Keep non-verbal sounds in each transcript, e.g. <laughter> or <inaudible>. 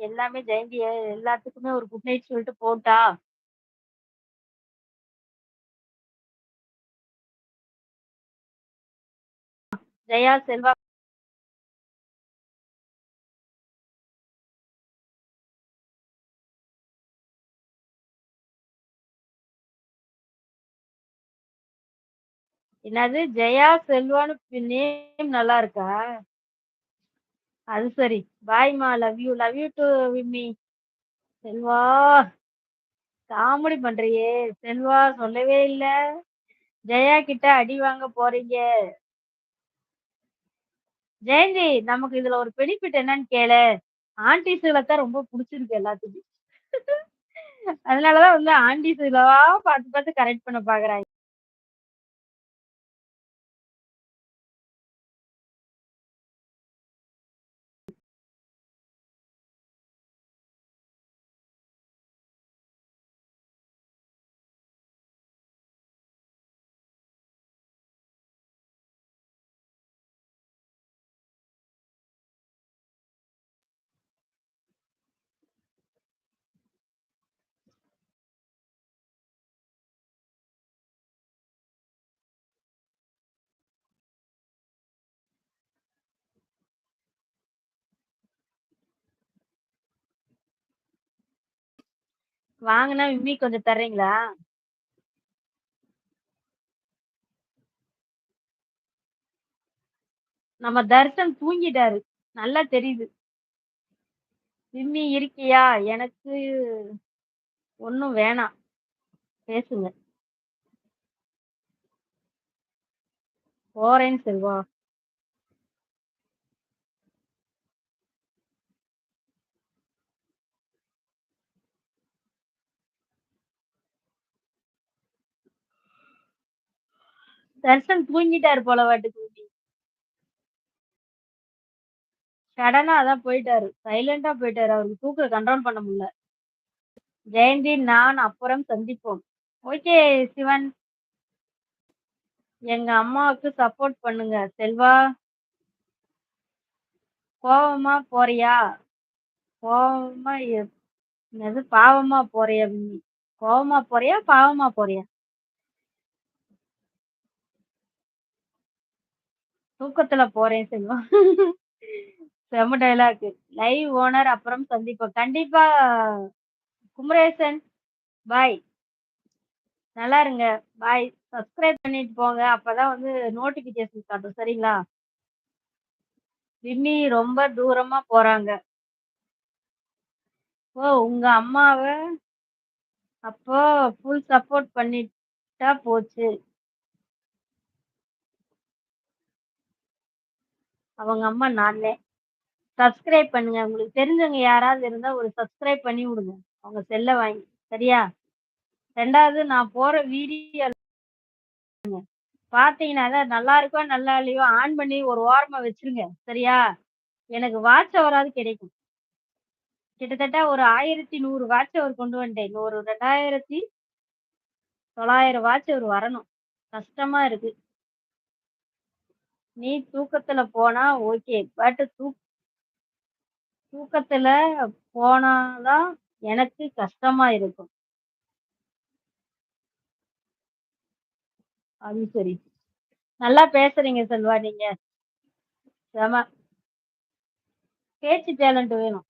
எல்லாமே ஜெயந்தி எல்லாத்துக்குமே ஒரு குட் நைட் சொல்லிட்டு போட்டா? ஜெயா, செல்வா என்னது ஜெயா, செல்வான்னு நேம் நல்லா இருக்கா? அது சரி. பாய்மா. Love you. Love you too விம்மி. செல்வா! காமெடி பண்றியே! செல்வா சொல்லவே இல்ல. ஜெயா கிட்ட அடி வாங்க போறீங்க. ஜெயந்தி நமக்கு இதுல ஒரு பெனிஃபிட் என்னன்னு கேளு ஆன்டீஸ்கள தான் ரொம்ப புடிச்சிருக்கு எல்லாத்துக்கும். <laughs> அதனாலதான் வந்து ஆன்டீஸ்களா பாத்து பாத்து கரெக்ட் பண்ண பாக்குறாங்க வாங்கினா விம்மி கொஞ்சம் தர்றீங்களா? நம்ம தர்ஷன் தூங்கிட்டாரு. நல்லா தெரியுது. விம்மி இருக்கியா? எனக்கு ஒன்றும் வேணாம். பேசுங்க. போறேன்னு செல்வா. தர்ஷன் தூங்கிட்டாரு போல வாட்டுக்கு விம்மி. சடனா அதான் போயிட்டாரு. சைலண்டா போயிட்டாரு. அவருக்கு தூக்க கண்ட்ரோல் பண்ண முடியல. ஜெயந்தி, நான் அப்புறம் சந்திப்போம். ஓகே சிவன். எங்க அம்மாவுக்கு சப்போர்ட் பண்ணுங்க. செல்வா. கோவமா போறியா? கோவமா எது பாவமா போறியா கோபமா கோவமா போறியா? பாவமா போறியா? தூக்கத்துல போறேன் செல்வம் செம்ம டைலாக் லைவ் ஓனர் அப்புறம் சந்திப்போம். கண்டிப்பா குமரேசன். பாய். நல்லா இருங்க. பாய். சப்ஸ்கிரைப் பண்ணிட்டு போங்க. அப்பதான் வந்து நோட்டிஃபிகேஷன் காட்டும். சரிங்களா? விம்மி ரொம்ப தூரமா போறாங்க. ஓ! உங்க அம்மாவை அப்போ ஃபுல் சப்போர்ட் பண்ணிட்டா போச்சு. அவங்க அம்மா நானே. சப்ஸ்கிரைப் பண்ணுங்க. உங்களுக்கு தெரிஞ்சவங்க யாராவது இருந்தா ஒரு சப்ஸ்கிரைப் பண்ணி விடுங்க. அவங்க செல்ல வாங்கி. சரியா? ரெண்டாவது நான் போற வீடியோ பாத்தீங்கன்னா தான் நல்லா இருக்கோ, நல்லா இல்லையோ ஆன் பண்ணி ஒரு ஓரமா வச்சிருங்க சரியா? எனக்கு வாட்ச் அவராது கிடைக்கும். கிட்டத்தட்ட ஒரு 1100 வாட்ச் அவர் கொண்டு வந்துட்டேன். ஒரு ரெண்டாயிரத்தி தொள்ளாயிரம் வாட்ச் அவர் வரணும். கஷ்டமா இருக்கு. நீ தூக்கத்துல போனா ஓகே. பட் தூக் தூக்கத்துல போனாதான் எனக்கு கஷ்டமா இருக்கும். அது சரி. நல்லா பேசுறீங்க செல்வா நீங்க. செம. பேச்சு டேலண்ட் வேணும்.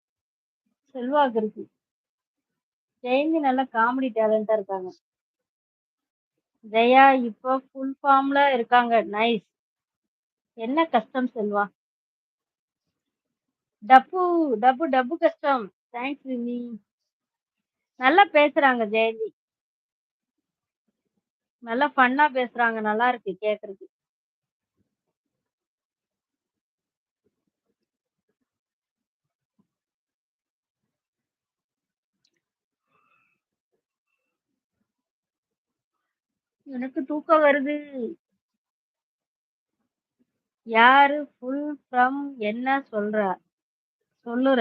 செல்வாக்கு இருக்கு. ஜெயந்தி நல்லா காமெடி டேலண்டா இருக்காங்க. ஜெயா இப்போ ஃபுல் ஃபார்ம்ல இருக்காங்க. நைஸ். என்ன கஷ்டம் செல்வா? டப்பு டப்பு டப்பு கஷ்டம். தேங்க்ஸ் விம்மி. நல்லா பேசுறாங்க ஜெயந்தி. நல்லா ஃபன்னா பேசுறாங்க. நல்லா இருக்கு கேட்கறதுக்கு. எனக்கு தூக்கம் வருது. யாரு ஃபுல் ஃப்ரம் என்ன சொல்ற? சொல்லுற.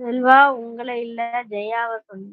செல்வா உங்களை இல்ல ஜெயாவ சொல்லு